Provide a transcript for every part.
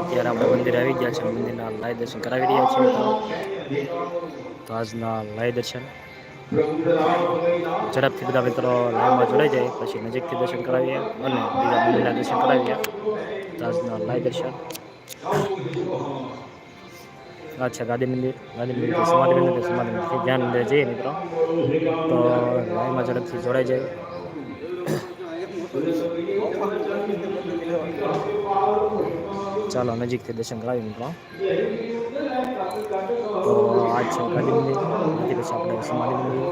અત્યારે આપણે મંદિર આવી ગયા છે. મંદિરના લાય દર્શન કરાવી રહ્યા છીએ તો આજના લાય દર્શન ઝડપથી બધા મિત્રો લાઈવમાં જોડાઈ જાય, પછી નજીકથી દર્શન કરાવીએ અને બીજા મંદિરના દર્શન કરાવીએ. તો આજના લાય દર્શન. અચ્છા ગાંધી મંદિર. ગાંધી મંદિર સમાધિ મંદિર સમાધિ મંદિર ધ્યાન મંદિર જઈએ મિત્રો. તો લાઈવમાં ઝડપથી જોડાઈ જાય. ચાલો નજીકથી દર્શન કરાવી મિત્રો તો આ છે ગાંધી મંદિર ત્યાંથી પછી આપણે સમાધિ મંદિર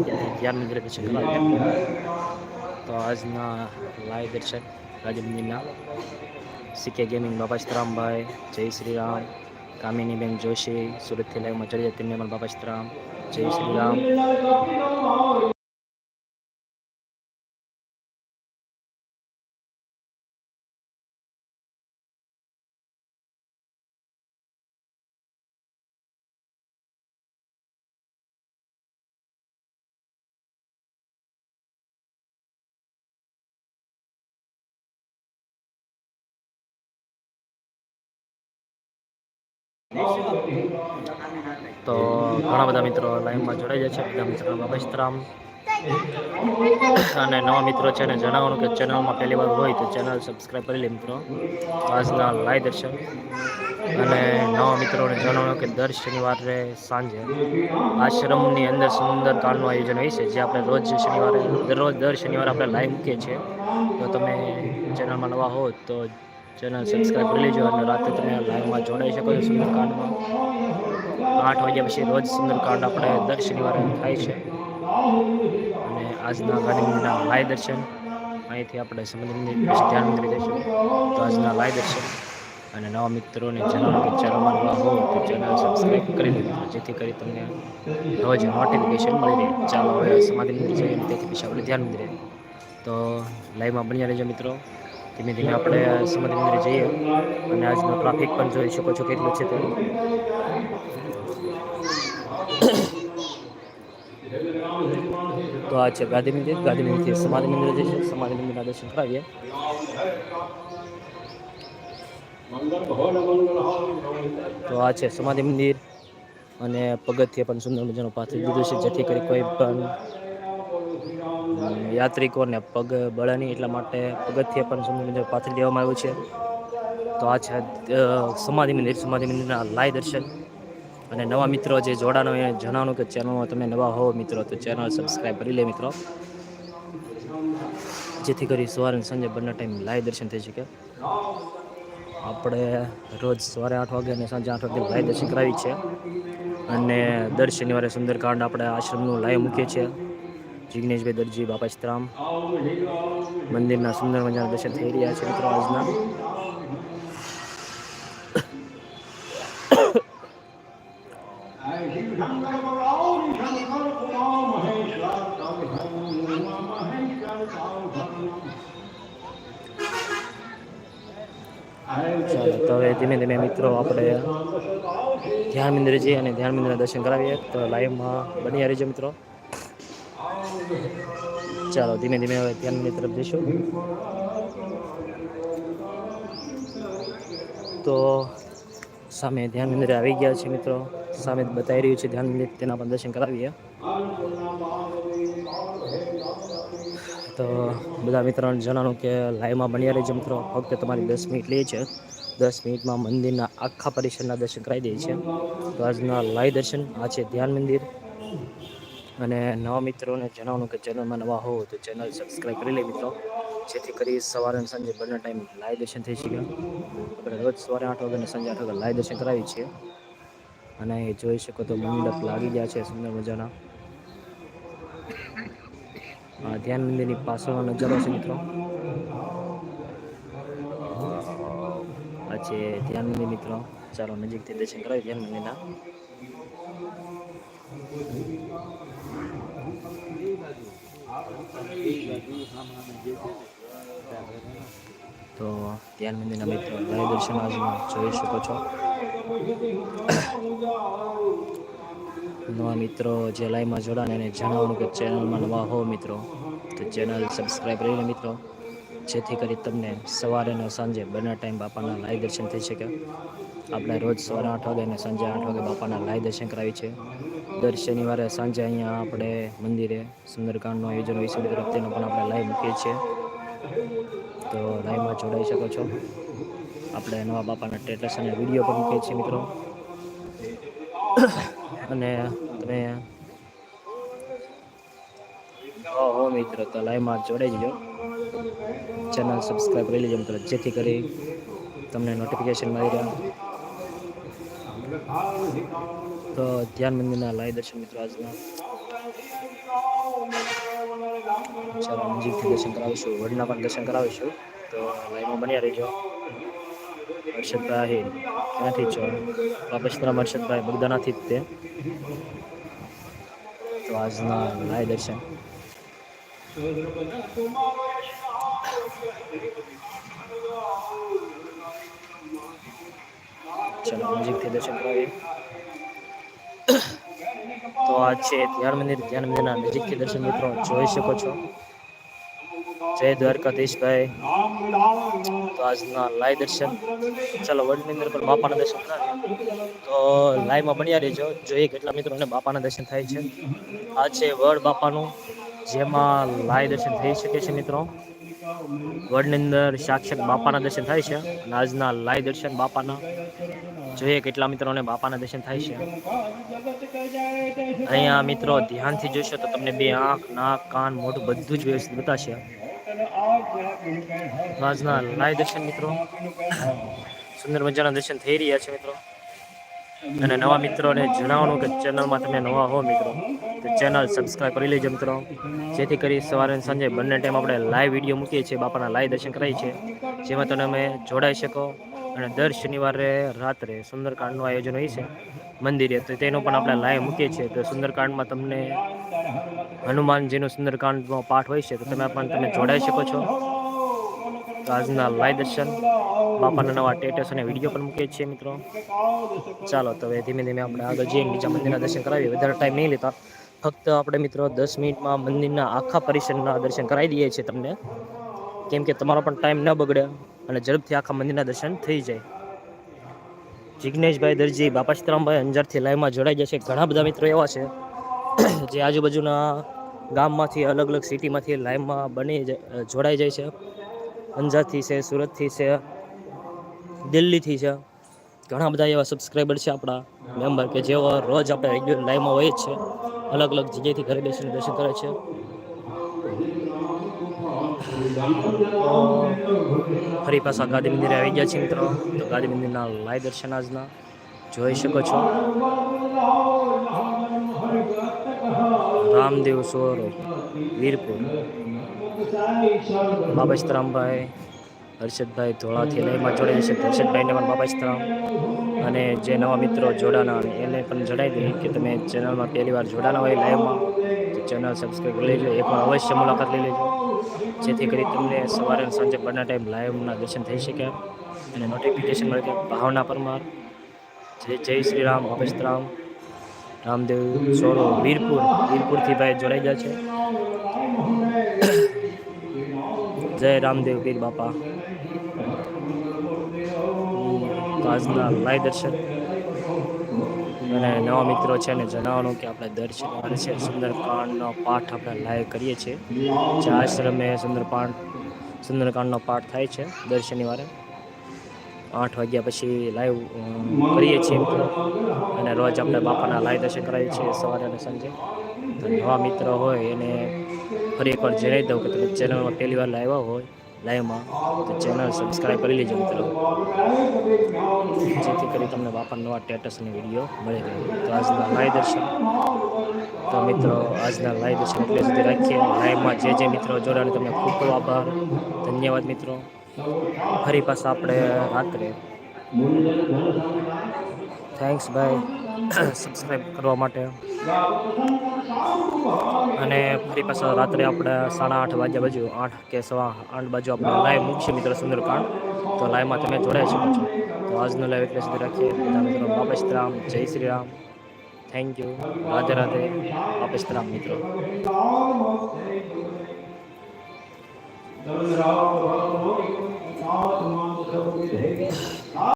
ત્યાંથી ધ્યાન મંદિરે દર્શન કરાવીએ તો આજના લાઈવ દર્શન ગાંધી મંદિરના સીકે ગેમિંગ બાબા સીતરામભાઈ જય શ્રી રામ કામિનીબેન જોશી સુરતથી લાઈવમાં ચડી તેમને પણ બાબા સીતરામ જય શ્રી રામ તો ઘણા બધા મિત્રો લાઈવમાં જોડાઈ જાય છે. બધા મિત્રો બાબા અને નવા મિત્રો છે ને જણાવવાનું કે ચેનલમાં પહેલી વાર હોય તો ચેનલ સબસ્ક્રાઈબ કરી લે મિત્રો. આજના લાઈવ દર્શન. અને નવા મિત્રોને જણાવવાનું કે દર શનિવારે સાંજે આશ્રમની અંદર સુંદર કાળનું આયોજન હોય છે, જે આપણે રોજ શનિવારે, દરરોજ દર શનિવારે આપણે લાઈવ મૂકીએ છીએ. તો તમે ચેનલમાં નવા હો તો ચેનલ સબસ્ક્રાઈબ કરી લેજો અને રાતે તમે લાઈવમાં જોડાઈ શકો છો સુંદરકાંડમાં. આઠ વાગ્યા પછી રોજ સુંદરકાંડ આપણે દર શનિવારે થાય છે. અને આજના મંદિરના લાય દર્શન, અહીંથી આપણે પછી ધ્યાન કરી દઈશું તો આજના લાય દર્શન અને નવા મિત્રોને જણાવો કે ચેનલમાં નવા હો તો ચેનલ સબસ્ક્રાઈબ કરી દેજો જેથી કરી તમને રોજ નોટિફિકેશન મળી રહે. ચાલો હવે સમાધિ મંદિર જઈએ તેથી પછી આપણે ધ્યાન રહે તો લાઈવમાં બન્યા રહેજો મિત્રો. ધીમે ધીમે આપણે સમાધિ મંદિરે જઈએ અને આજનો ટ્રાફિક પણ જોઈ શકો છો કેટલું છે તે. તો આ છે ગાંધી મંદિર. ગાંધી મંદિરથી સમાધિ મંદિર જઈશું સમાધિ મંદિરના દર્શન કરાવીએ. તો આ છે સમાધિ મંદિર અને પગથિયે પણ સુંદર મજાનું પાથરી દીધું છે, જેથી કરી કોઈ પણ યાત્રિકોને પગ બળે એટલા માટે પગથિયે પણ સુંદર મંદિર પાથરી દેવામાં આવ્યું છે. તો આ છે સમાધિ મંદિર. સમાધિ મંદિરના લાય દર્શન. અને નવા મિત્રો જે જોડાનો એ જણાવો કે ચેનલમાં તમે નવા હો મિત્રો, તો ચેનલ સબસ્ક્રાઈબ કરી લે મિત્રો. જેથી કરી સવારે અને સાંજે બંને ટાઈમ લાઈવ દર્શન થઈ શકે. આપણે રોજ સવારે આઠ વાગે અને સાંજે આઠ વાગે લાઈવ દર્શન કરાવી છે. અને દર શનિવારે સુંદરકાંડ આપણે આશ્રમનું લાઈવ મૂકીએ છીએ. જિગ્નેશભાઈ દરજી બાપા શ્રામ મંદિરના સુંદર મજાના દર્શન થઈ રહ્યા છે મિત્રો આજના. તો હવે ધીમે ધીમે મિત્રો આપણે ધ્યાન મંદિરે જઈએ અને ધ્યાન મંદિરના દર્શન કરાવીએ. તો લાઈવમાં બની રહીજો મિત્રો. ચાલો, ધીમે ધીમે હવે મંદિર તરફ જઈશું. તો સામે ધ્યાન મંદિરે આવી ગયા છે મિત્રો. સામે બતાવી રહ્યું છે ધ્યાન મંદિર તેના પણ દર્શન કરાવીએ. તો બધા મિત્રોને જણાવું કે લાઈવમાં બન્યા રહેજો મિત્રો. ફક્ત તમારી દસ મિનિટ લે છે. દસ મિનિટમાં મંદિરના આખા પરિસરના દર્શન કરાવી દે છે. તો આજના લાઈવ દર્શન, આ છે ધ્યાન મંદિર. અને નવા મિત્રોને જણાવવાનું કે ચેનલમાં નવા હો તો ચેનલ સબસ્ક્રાઈબ કરી લે મિત્રો. જેથી કરી સવારે અને સાંજે બંને ટાઈમ લાઈવ દર્શન થઈ શકે. આપણે રોજ સવારે આઠ વાગે અને સાંજે આઠ વાગે લાઈવ દર્શન કરાવીએ છીએ. અને જોઈ શકો તો મંડપ લાગી ગયા છે સુંદર મજાના. ધ્યાન મંદિરની પાછળનો નજારો છે મિત્રો. આ છે ધ્યાન મંદિર મિત્રો. ચાલો નજીકથી દર્શન કરાવી ધ્યાન મંદિરના. તો ધ્યાન મંદિરના મિત્રો ઘણી દર્શન જોઈ શકો છો. નવા મિત્રો જે લાઈવમાં જોડાને એને જણાવવાનું કે ચેનલમાં નવા હો મિત્રો, તો ચેનલ સબસ્ક્રાઈબ રહીને મિત્રો. જેથી કરી તમને સવારે અને સાંજે બંને ટાઈમ બાપાના લાઈ દર્શન થઈ શકે. આપણે રોજ સવારે આઠ વાગે અને સાંજે આઠ વાગે બાપાના લાય દર્શન કરાવી છે. દર શનિવારે સાંજે અહીંયા આપણે મંદિરે સુંદરકાંડનું આયોજન વિશે તરફ તેનો પણ આપણે લાઈવ મૂકીએ છીએ. તો લાઈવમાં જોડાઈ શકો છો. આપણે નવા બાપાના ટેટસ અને વીડિયો પણ મૂકીએ છીએ મિત્રો. અને તમે હો, મિત્રો, તો લાઈવમાં જોડાઈ જજો. ચેનલ સબસ્ક્રાઈબ કરી લેજો મિત્રો, જેથી કરી તમને નોટિફિકેશન મળી રહ્યા તો ધ્યાન મંદિરના લાઈ દર્શન મિત્રો આજના. ચાલો નજીકથી દર્શન કરાવીશું, વડના પણ દર્શન કરાવીશું. તો લાઈનમાં બન્યા રહેજો. હર્ષદભાઈ, ક્યાંથી છો? બાપેશ્વરા હર્ષદભાઈ બગદાનાથી જ તે. તો આજના લાય દર્શન. ચાલો નજીકથી દર્શન કરાવીએ તો આ છે ધ્યાન મંદિર, ધ્યાન મંદિરના નજીકથી દર્શન મિત્રો, જોઈ શકો છો. જય દ્વારકાધીશભાઈ. તો આજના લાઈવ દર્શન, ચાલો વડની અંદર પણ બાપાના દર્શન થાય તો લાઈવમાં બન્યા રહેજો, જોઈએ કેટલા મિત્રોને બાપાના દર્શન થાય છે. આ છે વડ બાપાનું, જેમાં લાઈવ દર્શન થઈ શકે છે મિત્રો. વડની અંદર સાક્ષાત બાપાના દર્શન થાય છે અને આજના લાઈવ દર્શન બાપાના. જોઈએ કેટલા મિત્રોને બાપાના દર્શન થાય છે. અહીંયા મિત્રો ધ્યાનથી જોશો તો તમને બે આંખ, નાક, કાન, મોઢું બધું જ વ્યવસ્થિત બતાશે. આજના લાઈવ દર્શન મિત્રો. સુંદર મજાના દર્શન થઈ રહ્યા છે મિત્રો. અને નવા મિત્રોને જણાવવાનું કે ચેનલમાં તમે નવા હો મિત્રો, તો ચેનલ સબસ્ક્રાઈબ કરી લેજો મિત્રો. જેથી કરી સવારે સાંજે બંને ટાઈમ આપણે લાઈવ વીડિયો મૂકીએ છીએ, બાપાના લાઈવ દર્શન કરાવીએ છીએ. જેમાં તમે જોડાઈ શકો અને દર શનિવારે રાત્રે સુંદરકાંડનું આયોજન હોય છે, મંદિરે, તો તેનું પણ આપણે લાઈવ મૂકીએ છીએ. તો સુંદરકાંડમાં તમને હનુમાનજીનું સુંદરકાંડનો પાઠ હોય છે, તો તમે પણ તમે જોડાઈ શકો છો. તો લાઈવ દર્શન બાપાના નવા ટેટસ અને વીડિયો પણ મૂકીએ છીએ મિત્રો. ચાલો, તો હવે ધીમે ધીમે આપણે આગળ જઈએ. બીજા મંદિરના દર્શન કરાવીએ. વધારે ટાઈમ નહીં લેતા. ફક્ત આપણે મિત્રો દસ મિનિટમાં મંદિરના આખા પરિસરના દર્શન કરાવી દઈએ છીએ તમને. કેમ કે તમારો પણ ટાઈમ ન બગડે અને ઝડપથી આખા મંદિરના દર્શન થઈ જાય. જિજ્ઞેશભાઈ દરજી, બાપા સીતરામભાઈ અંજારથી લાઈવમાં જોડાઈ જશે ઘણા બધા મિત્રો એવા છે જે આજુબાજુના ગામમાંથી અલગ અલગ સિટીમાંથી લાઈવમાં બની જોડાઈ જાય છે. અંજારથી છે, સુરતથી છે, દિલ્હીથી છે. ઘણા બધા એવા સબસ્ક્રાઈબર છે આપણા મેમ્બર કે જેઓ રોજ આપણે રેગ્યુલર લાઈવમાં હોય જ છે. અલગ અલગ જગ્યાએથી ઘરે બેસીને દર્શન કરે છે. ફરી પાછા ગાંધી મંદિરે આવી ગયા છે મિત્રો. તો ગાંધી મંદિરના લાઈવ દર્શન આજના જોઈ શકો છો. રામદેવ સોરો વીરપુર. બાબસ્તરામભાઈ હર્ષદભાઈ ધોળાથી લઈમાં જોડાઈ છે હર્ષદભાઈને પણ બાબસ્તરામ અને જે નવા મિત્રો જોડાના, એને પણ જણાવી દઈએ કે તમે ચેનલમાં પહેલી વાર જોડાના હોય લાઈવમાં, તો ચેનલ સબસ્ક્રાઈબ કરી લેજો. એ પણ અવશ્ય મુલાકાત લઈ લેજો. જેથી કરી તમને સવારે અને સાંજે બંને ટાઈમ લાઈવના દર્શન થઈ શકે અને નોટિફિકેશન મળે કે ભાવના પરમાર. જય જય શ્રી રામ અભેસ્તરામ રામદેવ સોરો, વીરપુર. વીરપુરથી ભાઈ જોડાઈ ગયા છે. જય રામદેવ પીર બાપા. આજના લાય દર્શન. અને નવા મિત્રો છે ને જણાવવાનું કે આપણે દર શનિવારે છે સુંદરકાંડનો પાઠ આપણે લાઈવ કરીએ છીએ. જે આશ્રમે સુંદરકાંડ, સુંદરકાંડનો પાઠ થાય છે દર શનિવારે આઠ વાગ્યા પછી લાઈવ કરીએ છીએ અને રોજ આપણે બાપાના લાઈવ દર્શન કરાવીએ છીએ સવારે અને સાંજે. તો નવા મિત્ર હોય એને ફરી એકવાર જણાવી દઉં કે તમે ચેનલમાં પહેલી વાર લાવ્યા હોય, લાઈવમાં, તો ચેનલ સબસ્ક્રાઈબ કરી લેજો મિત્રો. જેથી કરી તમને બાપા નવા સ્ટેટસ વીડિયો મળી રહે. તો આજના લાઈવ દર્શન. તો મિત્રો, આજના લાઈવ દર્શન એટલે સુધી રાખીએ. લાઈવમાં જે જે મિત્રો જોડાને તમને ખૂબ ખૂબ આભાર. ધન્યવાદ મિત્રો. ફરી પાછા આપણે રાત્રે. થેન્ક્સ ભાઈ સબસ્ક્રાઈબ કરવા માટે. અને ફરી પાછા રાત્રે આપણે સાડા આઠ વાગ્યા બાજુ, આઠ કે સવા આઠ બાજુ આપણે લાઈવ મૂકશે મિત્ર સુંદરકાંડ. તો લાઈવમાં તમે જોડાઈ શકો છો. તો આજનો લાઈવ એટલે સુધી રાખીએ. બધા મિત્રો બાપેશ્રામ જય શ્રી રામ. થેન્ક યુ રાધે રાધે બાપેશ્રામ મિત્રો. ચંદ્ર